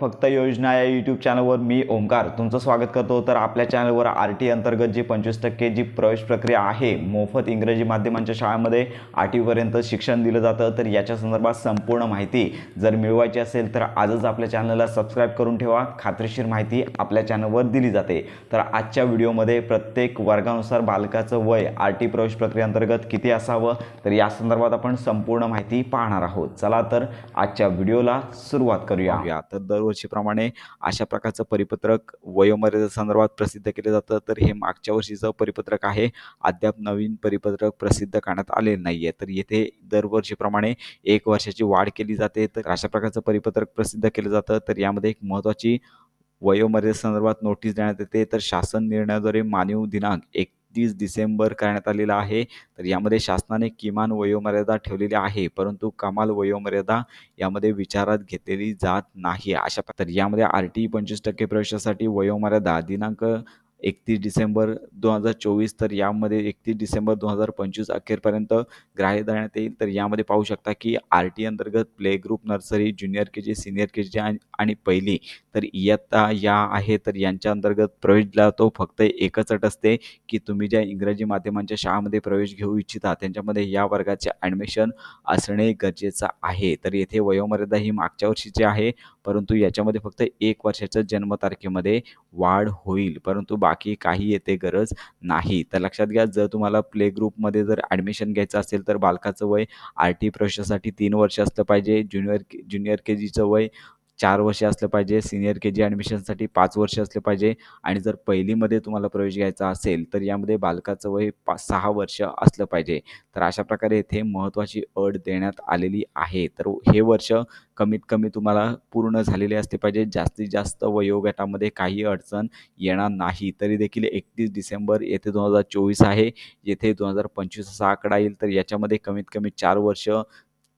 फक्त योजना या यूट्यूब चॅनलवर मी ओंकार तुमचं स्वागत करतो. तर आपल्या चॅनलवर आर टी अंतर्गत जी पंचवीस टक्के जी प्रवेश प्रक्रिया आहे मोफत इंग्रजी माध्यमांच्या शाळेमध्ये आठवीपर्यंत शिक्षण दिलं जातं. तर याच्या संदर्भात संपूर्ण माहिती जर मिळवायची असेल तर आजच आपल्या चॅनलला सबस्क्राईब करून ठेवा. खात्रीशीर माहिती आपल्या चॅनलवर दिली जाते. तर आजच्या व्हिडिओमध्ये प्रत्येक वर्गानुसार बालकाचं वय आर टी प्रवेश प्रक्रियेअंतर्गत किती असावं? तर या संदर्भात आपण संपूर्ण माहिती पाहणार आहोत. चला तर आजच्या व्हिडिओला सुरुवात करूया. तर दरवर्षीप्रमाणे अशा प्रकारचं परिपत्रक वयोमर्यादा संदर्भात प्रसिद्ध केलं जातं. तर हे मागच्या वर्षीचं परिपत्रक आहे. अद्याप नवीन परिपत्रक प्रसिद्ध करण्यात आलेलं नाही आहे तर येथे दरवर्षीप्रमाणे एक वर्षाची वाढ केली जाते. तर अशा प्रकारचं परिपत्रक प्रसिद्ध केलं जातं. तर यामध्ये एक महत्त्वाची वयोमर्यादेसंदर्भात नोटीस देण्यात येते. तर शासन निर्णयाद्वारे मानव दिनांक एक एकतीस डिसेंबर करण्यात आलेला आहे. तर यामध्ये शासनाने किमान वयोमर्यादा ठेवलेली आहे परंतु कमाल वयोमर्यादा यामध्ये विचारात घेतलेली जात नाही. अशा तर यामध्ये आर टी पंचवीस टक्के प्रवेशासाठी वयोमर्यादा दिनांक एकतीस डिसेंबर दोन हजार चोवीस तर यामध्ये एकतीस डिसेंबर दोन हजार पंचवीस अखेरपर्यंत ग्राह्य धरण्यात येईल. तर यामध्ये पाहू शकता की आर टी अंतर्गत play group nursery junior K G senior K G आणि पहिली. तर इयत्ता या आहे तर यांच्या अंतर्गत प्रवेश दिला तो फक्त एकच अट असते की तुम्ही ज्या इंग्रजी माध्यमांच्या शाळामध्ये प्रवेश घेऊ इच्छिता त्यांच्यामध्ये या वर्गाचे ॲडमिशन असणे गरजेचं आहे. तर येथे वयोमर्यादा ही मागच्या वर्षीची आहे. परंतु याच्यामध्ये फक्त एक वर्षाच्या जन्मतारखेमध्ये वाढ होईल. परंतु बाकी काही येते गरज नाही. तर लक्षात घ्या जर तुम्हाला प्ले ग्रुपमध्ये जर ॲडमिशन घ्यायचं असेल तर बालकाचं वय आर टी प्रवेशासाठी तीन वर्ष असलं पाहिजे. ज्युनियर के ज्युनियर के जीचं वय चार वर्ष असलं पाहिजे सिनियर के जी ॲडमिशनसाठी पाच वर्ष असले पाहिजे आणि जर पहिलीमध्ये तुम्हाला प्रवेश घ्यायचा असेल तर यामध्ये बालकाचं वय पाच सहा वर्ष असलं पाहिजे. तर अशा प्रकारे येथे महत्त्वाची अट देण्यात आलेली आहे. तर हे वर्ष कमीत कमी तुम्हाला पूर्ण झालेले असले पाहिजे. जास्तीत जास्त वयोगटामध्ये काही अडचण येणार नाही. तरी देखील एकतीस डिसेंबर येथे दोन हजार चोवीस आहे. येथे दोन हजार पंचवीस असा आकडा येईल. तर याच्यामध्ये कमीत कमी चार वर्ष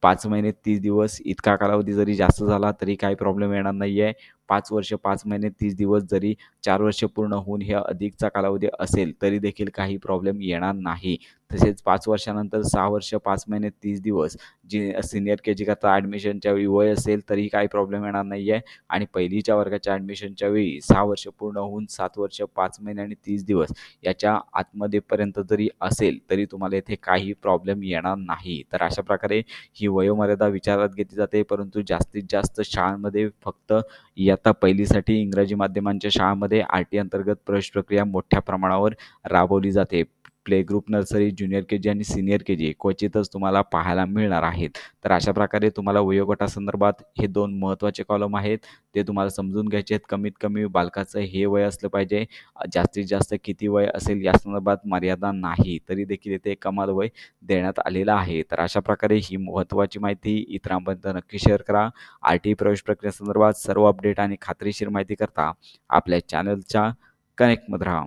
पाच महिने तीस दिवस इतका कालावधी जरी जास्त झाला तरी काही प्रॉब्लेम येणार नाही आहे पाच वर्ष पाच महिने तीस दिवस जरी चार वर्ष पूर्ण होऊन हे अधिकचा कालावधी असेल तरी देखील काही प्रॉब्लेम येणार नाही. तसेच पाच वर्षानंतर सहा वर्ष पाच महिने तीस दिवस. जी सिनियर के जी करता ॲडमिशनच्या वेळी वय असेल तरीही काही प्रॉब्लेम येणार नाही आहे आणि पहिलीच्या वर्गाच्या ॲडमिशनच्या वेळी सहा वर्ष पूर्ण होऊन सात वर्ष पाच महिने आणि तीस दिवस याच्या आतमध्येपर्यंत जरी असेल तरी तुम्हाला येथे काही प्रॉब्लेम येणार नाही. तर अशा प्रकारे ही वयोमर्यादा विचारात घेतली जाते परंतु जास्तीत जास्त शाळांमध्ये फक्त इयत्ता पहिलीसाठी इंग्रजी माध्यमांच्या शाळांमध्ये आर टी अंतर्गत प्रवेश प्रक्रिया मोठ्या प्रमाणावर राबवली जाते. Play group nursery junior KG जी आणि सिनियर के जी क्वचितच तुम्हाला पाहायला मिळणार आहेत. तर अशा प्रकारे तुम्हाला वयोगटासंदर्भात हे दोन महत्त्वाचे कॉलम आहेत. ते तुम्हाला समजून घ्यायचे आहेत. कमीत कमी बालकाचं हे वय असलं पाहिजे. जास्तीत जास्त किती वय असेल या संदर्भात मर्यादा नाही. तरी देखील इथे कमाल वय देण्यात आलेलं आहे. तर अशा प्रकारे ही महत्त्वाची माहिती इतरांपर्यंत नक्की शेअर करा. आर टी प्रवेश प्रक्रियेसंदर्भात सर्व अपडेट आणि खात्रीशीर माहिती करता आपल्या चॅनलच्या कनेक्टमध्ये राहा.